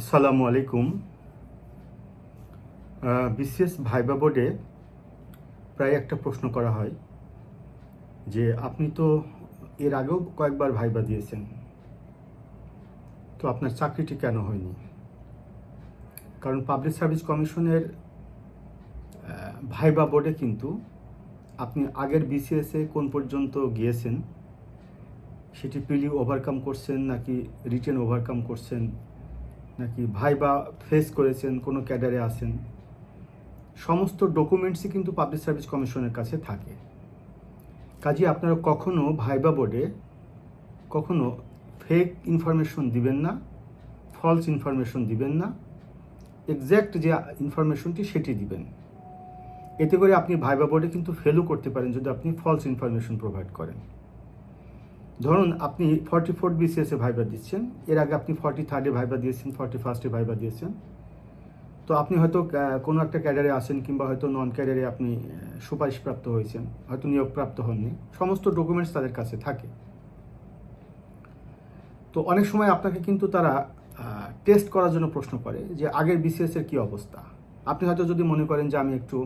আসসালামু আলাইকুম। বিশেষ ভাইবা বোর্ডে প্রায় একটা প্রশ্ন করা হয় যে, আপনি তো এর আগেও কয়েকবার ভাইবা দিয়েছেন, তো আপনার চাকরিটি কেন হয়নি? কারণ পাবলিক সার্ভিস কমিশনের ভাইবা বোর্ডে কিন্তু আপনি আগের বিসিএসে কোন পর্যন্ত গিয়েছেন, সেটি পিলি ওভারকাম করছেন নাকি রিটেন ওভারকাম করছেন নাকি ভাইবা ফেস করেছেন, কোনো ক্যাডারে আছেন, সমস্ত ডকুমেন্টসই কিন্তু পাবলিক সার্ভিস কমিশনের কাছে থাকে। কাজে আপনারা কখনো ভাইবা বোর্ডে কখনো ফেক ইনফরমেশন দিবেন না ফলস ইনফরমেশন দিবেন না এক্স্যাক্ট যে ইনফরমেশনটি সেটি দিবেন। এতে করে আপনি ভাইবা বোর্ডে কিন্তু ফেলও করতে পারেন যদি আপনি ফলস ইনফরমেশন প্রোভাইড করেন। ধরুন আপনি ফর্টি ফোর বিসিএসে ভাইবা দিচ্ছেন, এর আগে আপনি ফর্টি থার্ডে ভাইবা দিয়েছেন ফর্টি ফার্স্টে ভাইবা দিয়েছেন। তো আপনি হয়তো কোনো একটা ক্যাডারে আসেন কিংবা হয়তো নন ক্যাডারে আপনি সুপারিশপ্রাপ্ত হয়েছেন, হয়তো নিয়োগপ্রাপ্ত হননি, সমস্ত ডকুমেন্টস তাদের কাছে থাকে। তো অনেক সময় আপনাকে কিন্তু তারা টেস্ট করার জন্য প্রশ্ন করে যে আগের বিসিএস এর কি অবস্থা? আপনি হয়তো যদি মনে করেন যে আমি একটু,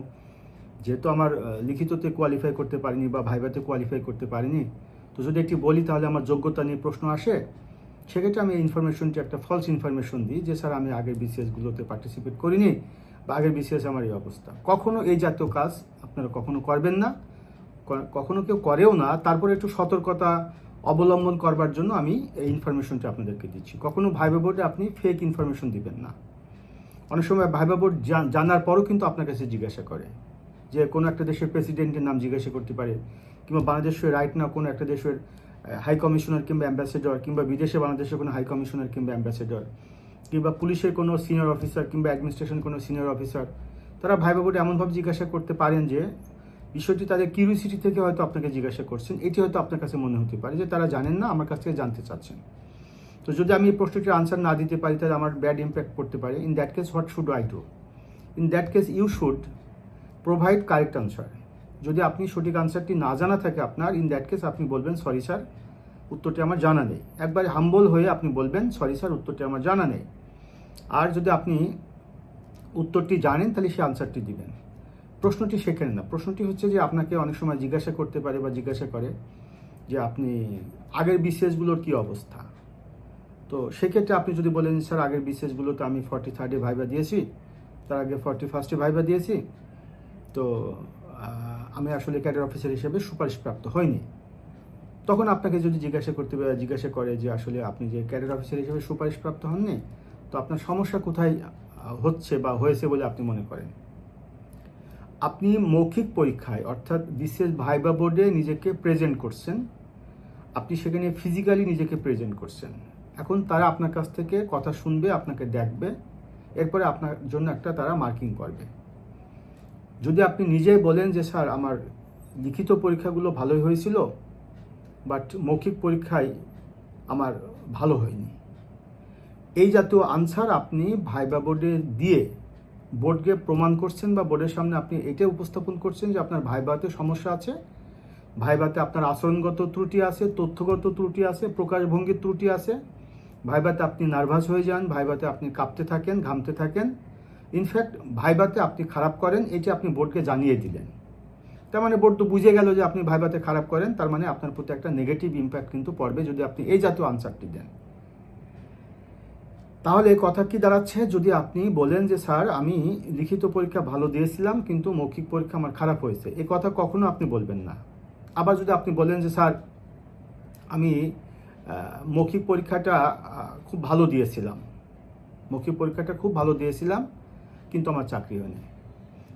যেহেতু আমার লিখিততে কোয়ালিফাই করতে পারিনি বা ভাইভাতে কোয়ালিফাই করতে পারিনি তো যদি এটি বলি, তাহলে আমার যোগ্যতা নিয়ে প্রশ্ন আসে। সেক্ষেত্রে আমি ইনফরমেশনটি একটা ফলস ইনফরমেশন দিই যে, স্যার, আমি আগের বিসিএসগুলোতে পার্টিসিপেট করিনি বা আগের বিসিএস আমার এই অবস্থা। কখনো এই জাতীয় কাজ আপনারা কখনো করবেন না। কখনো কেউ করেও না। তারপরে একটু সতর্কতা অবলম্বন করবার জন্য আমি এই ইনফরমেশনটি আপনাদেরকে দিচ্ছি। কখনো ভাইবা বোর্ডে আপনি ফেক ইনফরমেশন দিবেন না। অনেক সময় ভাইবা বোর্ড জানার পরও কিন্তু আপনার কাছে জিজ্ঞাসা করে যে, কোনো একটা দেশের প্রেসিডেন্টের নাম জিজ্ঞাসা করতে পারে। কিংবা বাংলাদেশের রাইট না কোনো একটা দেশের হাই কমিশনার কিংবা অ্যাম্বাসেডর কিংবা বিদেশে বাংলাদেশের কোনো হাই কমিশনার কিংবা অ্যাম্বাসেডর কিংবা পুলিশের কোনো সিনিয়র অফিসার কিংবা অ্যাডমিনিস্ট্রেশন কোনো সিনিয়র অফিসার তারা ভাইবা বোর্ডে এমনভাবে জিজ্ঞাসা করতে পারেন যে, বিষয়টি তাদের কিউরিসিটি থেকে হয়তো আপনাকে জিজ্ঞাসা করছেন, এটি হয়তো আপনার কাছে মনে হতে পারে যে তারা জানেন না, আমার কাছ থেকে জানতে চাচ্ছেন। তো যদি আমি এই প্রশ্নটির আনসার না দিতে পারি, তাহলে আমার ব্যাড ইম্প্যাক্ট পড়তে পারে। In that case what should I do in that case you should provide correct answer যদি আপনি সঠিক আনসারটি না জানা থাকে আপনার ইন দ্যাট কেস আপনি বলবেন সরি স্যার উত্তরটি আমার জানা নেই। একবার হাম্বল হয়ে আপনি বলবেন সরি স্যার উত্তরটি আমার জানা নেই। আর যদি আপনি উত্তরটি জানেন, তাহলে সেই আনসারটি দিবেন। প্রশ্নটি শেখেন না? প্রশ্নটি হচ্ছে যে আপনাকে অনেক সময় জিজ্ঞাসা করতে পারে বা জিজ্ঞাসা করে যে আপনি আগের বিসিএসগুলোর কি অবস্থা? তো সেক্ষেত্রে আপনি যদি বলেন স্যার আগের বিসিএসগুলোতে আমি ফর্টি থার্ডে ভাইবা দিয়েছি, তার আগে ফর্টি ফার্স্টে ভাইবা দিয়েছি। তো আমি আসলে ক্যাডার অফিসার হিসেবে সুপারিশপ্রাপ্ত হইনি। তখন আপনাকে যদি জিজ্ঞাসা করতে, জিজ্ঞাসা করে যে আসলে আপনি যে ক্যাডার অফিসার হিসেবে সুপারিশপ্রাপ্ত হননি, তো আপনার সমস্যা কোথায় হচ্ছে বা হয়েছে বলে আপনি মনে করেন? আপনি মৌখিক পরীক্ষায়, অর্থাৎ বিশেষ ভাইবা বোর্ডে নিজেকে প্রেজেন্ট করছেন, আপনি সেখানে ফিজিক্যালি নিজেকে প্রেজেন্ট করছেন। এখন তারা আপনার কাছ থেকে কথা শুনবে, আপনাকে দেখবে, এরপরে আপনার জন্য একটা তারা মার্কিং করবে। যদি আপনি নিজেই বলেন যে, স্যার, আমার লিখিত পরীক্ষাগুলো ভালোই হয়েছিল বাট মৌখিক পরীক্ষায় আমার ভালো হয়নি। এই জাতীয় আনসার আপনি ভাইবা বোর্ডে দিয়ে বোর্ডকে প্রমাণ করছেন বা বোর্ডের সামনে আপনি এটা উপস্থাপন করছেন যে, আপনার ভাইবাতে সমস্যা আছে, ভাইবাতে আপনার আচরণগত ত্রুটি আছে, তথ্যগত ত্রুটি আছে, প্রকাশভঙ্গির ত্রুটি আছে, ভাইবাতে আপনি নার্ভাস হয়ে যান, ভাইবাতে আপনি কাঁপতে থাকেন, ঘামতে থাকেন ইনফ্যাক্ট ভাইবাতে আপনি খারাপ করেন, এটি আপনি বোর্ডকে জানিয়ে দিলেন। তার মানে বোর্ড তো বুঝে গেল যে আপনি ভাইবাতে খারাপ করেন, তার মানে আপনার প্রতি একটা নেগেটিভ ইম্প্যাক্ট কিন্তু পড়বে যদি আপনি এই জাতীয় আনসারটি দেন। তাহলে কথা কি দাঁড়াচ্ছে? যদি আপনি বলেন যে, স্যার, আমি লিখিত পরীক্ষা ভালো দিয়েছিলাম, কিন্তু মৌখিক পরীক্ষা আমার খারাপ হয়েছে। এ কথা কখনো আপনি বলবেন না। আবার যদি আপনি বলেন যে, স্যার, আমি মৌখিক পরীক্ষাটা খুব ভালো দিয়েছিলাম। মৌখিক পরীক্ষাটা খুব ভালো দিয়েছিলাম কিন্তু আমার চাকরি হয়নি।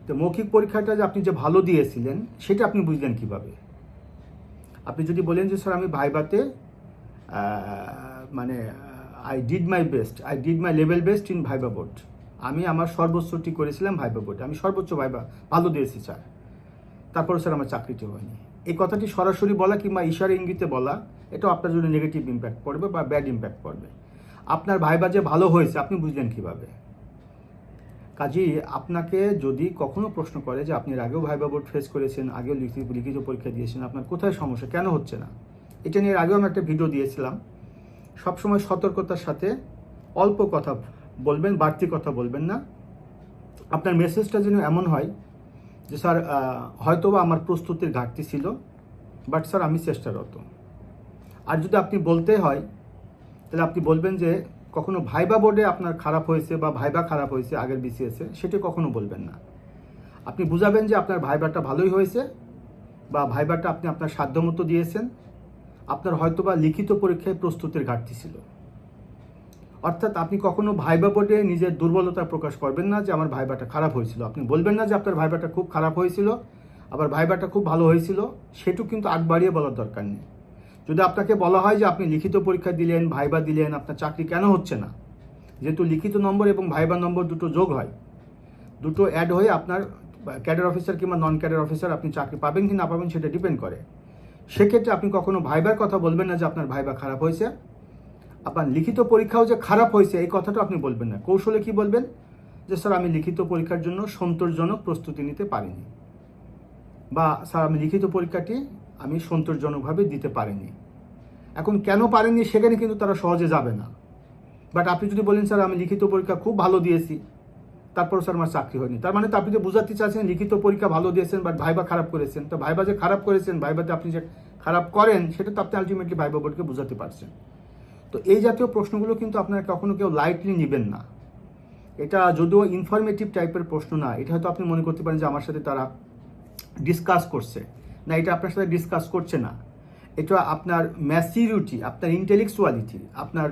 তো মৌখিক পরীক্ষাটা যে আপনি যে ভালো দিয়েছিলেন, সেটা আপনি বুঝলেন কীভাবে? আপনি যদি বলেন যে, স্যার, আমি ভাইবাতে মানে I did my best I did my level best in viva board আমি আমার সর্বোচ্চটি করেছিলাম ভাইবা বোর্ডে আমি সর্বোচ্চ ভাইবা ভালো দিয়েছি, স্যার। তারপরে, স্যার, আমার চাকরিটি হয়নি। এই কথাটি সরাসরি বলা কিংবা ইশারা ইঙ্গিতে বলা, এটাও আপনার জন্য নেগেটিভ ইম্প্যাক্ট পড়বে বা ব্যাড ইম্প্যাক্ট পড়বে। আপনার ভাইবা যে ভালো হয়েছে, আপনি বুঝলেন কীভাবে? কাজেই আপনাকে যদি কখনো প্রশ্ন করে যে আপনি আগেও ভাইবা বোর্ড ফেস করেছেন, আগেও লিখিত লিখিত পরীক্ষা দিয়েছেন, আপনার কোথায় সমস্যা, কেন হচ্ছে না? এটা নিয়ে আগেও আমি একটা ভিডিও দিয়েছিলাম। সবসময় সতর্কতার সাথে অল্প কথা বলবেন, বাড়তি কথা বলবেন না। আপনার মেসেজটা যেন এমন হয় যে, স্যার হয়তোবা আমার প্রস্তুতির ঘাটতি ছিল বাট স্যার, আমি চেষ্টারত। আর যদি আপনি বলতে হয়, তাহলে আপনি বলবেন যে কখনো ভাইবা বোর্ডে আপনার খারাপ হয়েছে বা ভাইবা খারাপ হয়েছে আগের বিসিএসে সেটা কখনো বলবেন না। আপনি বুঝাবেন যে আপনার ভাইবাটা ভালোই হয়েছে বা ভাইবাটা আপনি আপনার সাধ্যমতো দিয়েছেন, আপনার হয়তোবা লিখিত পরীক্ষায় প্রস্তুতির ঘাটতি ছিল। অর্থাৎ আপনি কখনো ভাইবা বোর্ডে নিজের দুর্বলতা প্রকাশ করবেন না যে আমার ভাইবাটা খারাপ হয়েছিল। আপনি বলবেন না যে আপনার ভাইবাটা খুব খারাপ হয়েছিল, আবার ভাইবাটা খুব ভালো হয়েছিল সেটু কিন্তু আগ বাড়িয়ে বলার দরকার নেই। যদি আপনাকে বলা হয় যে আপনি লিখিত পরীক্ষা দিলেন, ভাইবা দিলেন, আপনার চাকরি কেন হচ্ছে না? যেহেতু লিখিত নম্বর এবং ভাইবা নম্বর দুটো যোগ হয়। দুটো অ্যাড হয়ে আপনার ক্যাডার অফিসার কিংবা নন ক্যাডার অফিসার আপনি চাকরি পাবেন কি না পাবেন সেটা ডিপেন্ড করে। সেক্ষেত্রে আপনি কখনো ভাইবার কথা বলবেন না যে আপনার ভাইবা খারাপ হয়েছে। আপনার লিখিত পরীক্ষাও যে খারাপ হয়েছে, এই কথাটা আপনি বলবেন না। কৌশলে কি বলবেন? যে, স্যার, আমি লিখিত পরীক্ষার জন্য সন্তোষজনক প্রস্তুতি নিতে পারিনি। বা, স্যার, আমি লিখিত পরীক্ষাটি আমি সন্তোষজনকভাবে দিতে পারিনি। এখন কেন পারেননি সেখানে কিন্তু তারা সহজে যাবে না। বাট আপনি যদি বলেন, স্যার, আমি লিখিত পরীক্ষা খুব ভালো দিয়েছি। তারপর স্যার, আমার চাকরি হয়নি। তার মানে তো আপনি যে বোঝাতে চাচ্ছেন লিখিত পরীক্ষা ভালো দিয়েছেন বাট ভাইবা খারাপ করেছেন। তো ভাইবা যে খারাপ করেছেন, ভাইবাতে আপনি যে খারাপ করেন, সেটা তো আপনি আলটিমেটলি ভাইবা বোর্ডকে বোঝাতে পারছেন। তো এই জাতীয় প্রশ্নগুলো কিন্তু আপনারা কখনো কেউ লাইটলি নেবেন না। এটা যদিও ইনফরমেটিভ টাইপের প্রশ্ন না, এটা হয়তো আপনি মনে করতে পারেন যে আমার সাথে তারা ডিসকাস করছে। না, এটা আপনার সাথে ডিসকাস করছে না। এটা আপনার ম্যাচিউরিটি আপনার ইন্টেলেকচুয়ালিটি আপনার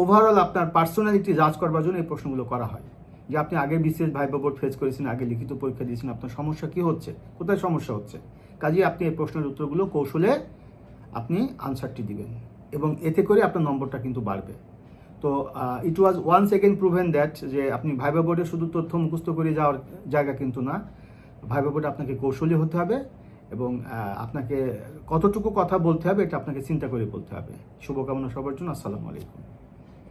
ওভারঅল আপনার পার্সোনালিটি জাজ করবার জন্য এই প্রশ্নগুলো করা হয়। যে আপনি আগে বিশেষ ভাইবা বোর্ড ফেস করেছেন, আগে লিখিত পরীক্ষা দিয়েছেন, আপনার সমস্যা কি হচ্ছে? কোথায় সমস্যা হচ্ছে? কাজেই আপনি এই প্রশ্নের উত্তরগুলো কৌশলে আপনি আনসারটি দিবেন এবং এতে করে আপনার নম্বরটা কিন্তু বাড়বে। তো it was once again proven that যে আপনি ভাইবা বোর্ডে শুধু তথ্য মুখস্থ করে যাওয়ার জায়গা কিন্তু না, ভাইবা বোর্ডে আপনাকে কৌশলী হতে হবে। এবং আপনাকে কতটুকু কথা বলতে হবে এটা আপনাকে চিন্তা করে বলতে হবে। শুভকামনা সবার জন্য। আসসালামু আলাইকুম।